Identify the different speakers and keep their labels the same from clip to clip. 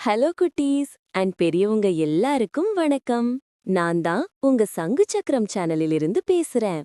Speaker 1: Hello குட்டீஸ் and பெரியவங்க எல்லாருக்கும் வணக்கம். நான் தான் உங்க சங்கு சக்கரம் சேனலிலிருந்து பேசுறேன்.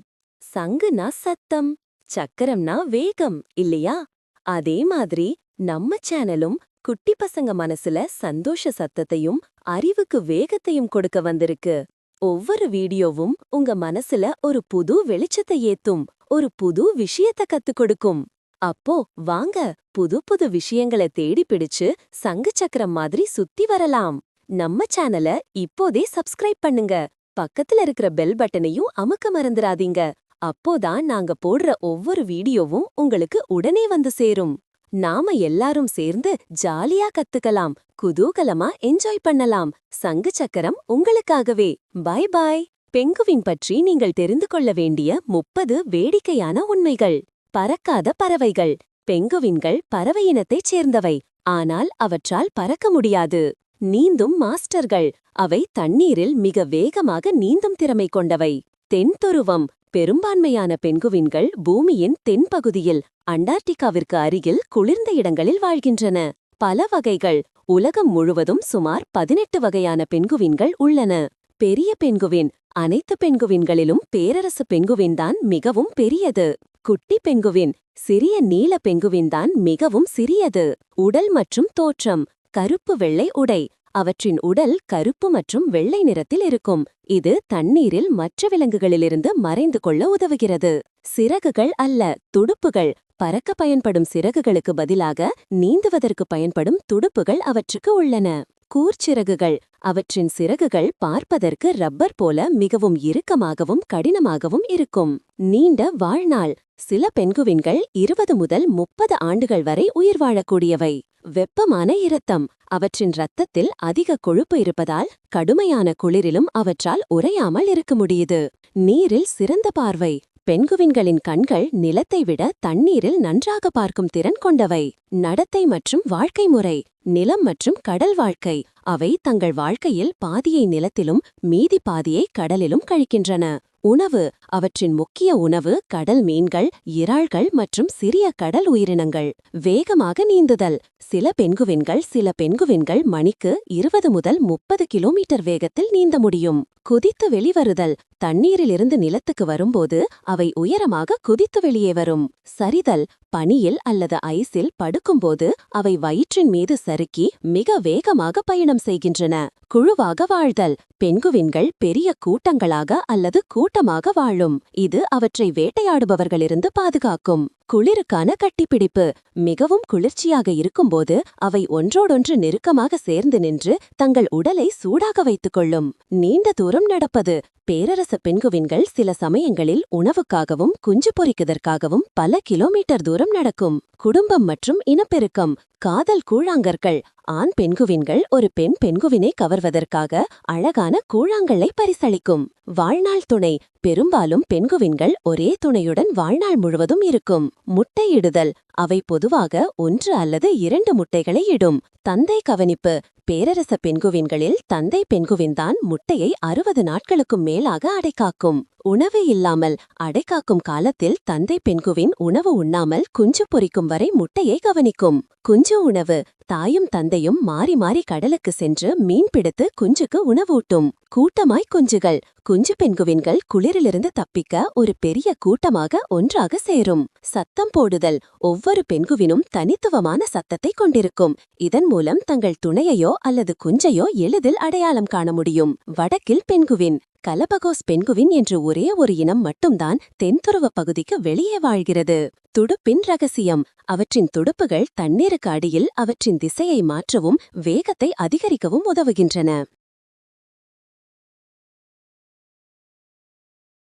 Speaker 1: சங்குனா சத்தம் சக்கரம்னா வேகம் இல்லையா? அதே மாதிரி நம்ம சேனலும் குட்டி பசங்க மனசுல சந்தோஷ சத்தத்தையும் அறிவுக்கு வேகத்தையும் கொடுக்க வந்திருக்கு. ஒவ்வொரு வீடியோவும் உங்க மனசுல ஒரு புது வெளிச்சத்தை ஏத்தும் ஒரு புது விஷயத்த கத்துக் கொடுக்கும். அப்போ வாங்க புது புது விஷயங்களை தேடி பிடிச்சு சங்கு சக்கரம் மாதிரி சுத்தி வரலாம். நம்ம சேனல இப்போதே சப்ஸ்கிரைப் பண்ணுங்க. பக்கத்துல இருக்கிற பெல் பட்டனையும் அமுக்க மறந்துடாதீங்க அப்போதான் நாங்க போடுற ஒவ்வொரு வீடியோவும் உங்களுக்கு உடனே வந்து சேரும். நாம எல்லாரும் சேர்ந்து ஜாலியா கத்துக்கலாம் குதூகலமா என்ஜாய் பண்ணலாம். சங்கு சக்கரம் உங்களுக்காகவே. பை பாய் பெங்குவின் பற்றி நீங்கள் தெரிந்து கொள்ள வேண்டிய முப்பது வேடிக்கையான உண்மைகள். பறக்காத பறவைகள். பெங்குவின்கள் பறவை இனத்தைச் சேர்ந்தவை. ஆனால் அவற்றால் பறக்க முடியாது. நீந்தும் மாஸ்டர்கள். அவை தண்ணீரில் மிக வேகமாக நீந்தும் திறமை கொண்டவை. தென்தொருவம். பெரும்பான்மையான பெங்குவின்கள் பூமியின் தென்பகுதியில் அண்டார்டிகாவிற்கு அருகில் குளிர்ந்த இடங்களில் வாழ்கின்றன. பல வகைகள். உலகம் முழுவதும் சுமார் பதினெட்டு வகையான பெங்குவின்கள் உள்ளன. பெரிய பெங்குவின். அனைத்து பெங்குவின்களிலும் பேரரசு பெங்குவின்தான் மிகவும் பெரியது. குட்டி பெங்குவின் சிறிய நீல பெங்குவின்தான் மிகவும் சிறியது. உடல் மற்றும் தோற்றம் கருப்பு வெள்ளை உடை அவற்றின் உடல் கருப்பு மற்றும் வெள்ளை நிறத்தில் இருக்கும். இது தண்ணீரில் மற்ற விலங்குகளிலிருந்து மறைந்து கொள்ள உதவுகிறது. சிறகுகள் அல்ல துடுப்புகள். பறக்க பயன்படும் சிறகுகளுக்கு பதிலாக நீந்துவதற்கு பயன்படும் துடுப்புகள் அவற்றுக்கு உள்ளன. கூர்ச்சிறகுகள் அவற்றின் சிறகுகள் பார்ப்பதற்கு ரப்பர் போல மிகவும் இறுக்கமாகவும் கடினமாகவும் இருக்கும். நீண்ட வாழ்நாள் சில பெண்குவின்கள் இருபது முதல் முப்பது ஆண்டுகள் வரை உயிர் வாழக்கூடியவை. வெப்பமான இரத்தம். அவற்றின் இரத்தத்தில் அதிக கொழுப்பு இருப்பதால் கடுமையான குளிரிலும் அவற்றால் உறையாமல் இருக்க முடியுது. நீரில் சிறந்த பார்வை. பெண்குவின்களின் கண்கள் நிலத்தை விட தண்ணீரில் நன்றாக பார்க்கும் திறன் கொண்டவை. நடத்தை மற்றும் வாழ்க்கை முறை. நிலம் மற்றும் கடல் வாழ்க்கை. அவை தங்கள் வாழ்க்கையில் பாதியை நிலத்திலும் மீதி பாதியை கடலிலும் கழிக்கின்றன. உணவு அவற்றின் முக்கிய உணவு கடல் மீன்கள் இறால்கள் மற்றும் சிறிய கடல் உயிரினங்கள். வேகமாக நீந்துதல். சில பெண்குவின்கள் சில பெண்குவின்கள் மணிக்கு இருபது முதல் முப்பது கிலோமீட்டர் வேகத்தில் நீந்த முடியும். குதித்து வெளிவருதல். தண்ணீரிலிருந்து நிலத்துக்கு வரும்போது அவை உயரமாக குதித்து வெளியே வரும். சரிதல் பனியில் அல்லது ஐஸில் படுக்கும்போது அவை வயிற்றின் மீது சறுக்கி மிக வேகமாக பயணம் செய்கின்றன. குழுவாக வாழ்தல் பெண்குவின்கள் பெரிய கூட்டங்களாக அல்லது கூட்டமாக வாழும். இது அவற்றை வேட்டையாடுபவர்களிருந்து பாதுகாக்கும். குளிருக்கான கட்டிப்பிடிப்பு. மிகவும் குளிர்ச்சியாக இருக்கும்போது அவை ஒன்றோடொன்று நெருக்கமாக சேர்ந்து நின்று தங்கள் உடலை சூடாக வைத்துக் கொள்ளும் நீண்ட தூரம் நடப்பது. பேரரச பெண்குவின்கள் சில சமயங்களில் உணவுக்காகவும் குஞ்சு பொறிக்குதற்காகவும் பல கிலோமீட்டர் தூரம் நடக்கும். குடும்பம் மற்றும் இனப்பெருக்கம். காதல் கூழாங்கற்கள். ஆண் பெண்குவின்கள் ஒரு பெண் பெண்குவினை கவர்வதற்காக அழகான கூழாங்கல்லை பரிசளிக்கும். வாழ்நாள் துணை பெரும்பாலும் பெண்குவின்கள் ஒரே துணையுடன் வாழ்நாள் முழுவதும் இருக்கும். முட்டையிடுதல் அவை பொதுவாக ஒன்று அல்லது இரண்டு முட்டைகளை இடும். தந்தை கவனிப்பு பேரரச பெண்குவின்களில் தந்தை பெண்குவின்தான் முட்டையை அறுபது நாட்களுக்கும் மேலாக அடைக்காக்கும். உணவு இல்லாமல் அடைக்காக்கும் காலத்தில் தந்தை பெண்குவின் உணவு உண்ணாமல் குஞ்சு பொரிக்கும் வரை முட்டையை கவனிக்கும். குஞ்சு உணவு. தாயும் தந்தையும் மாறி மாறி கடலுக்கு சென்று மீன் பிடித்து குஞ்சுக்கு உணவூட்டும். கூட்டமாய் குஞ்சுகள். குஞ்சு பெண்குவின்கள் குளிரிலிருந்து தப்பிக்க ஒரு பெரிய கூட்டமாக ஒன்றாக சேரும். சத்தம் போடுதல். ஒவ்வொரு பெண்குவினும் தனித்துவமான சத்தத்தை கொண்டிருக்கும். இதன் மூலம் தங்கள் துணையையோ அல்லது குஞ்சையோ எளிதில் அடையாளம் காண முடியும். வடக்கில் பெண்குவின் கலபகோஸ் பெண்குவின் என்று ஒரே ஒரு இனம் மட்டும்தான் தென்துருவ பகுதிக்கு வெளியே வாழ்கிறது. துடுப்பின் ரகசியம். அவற்றின் துடுப்புகள் தண்ணீருக்கு அடியில் அவற்றின் திசையை மாற்றவும் வேகத்தை அதிகரிக்கவும் உதவுகின்றன.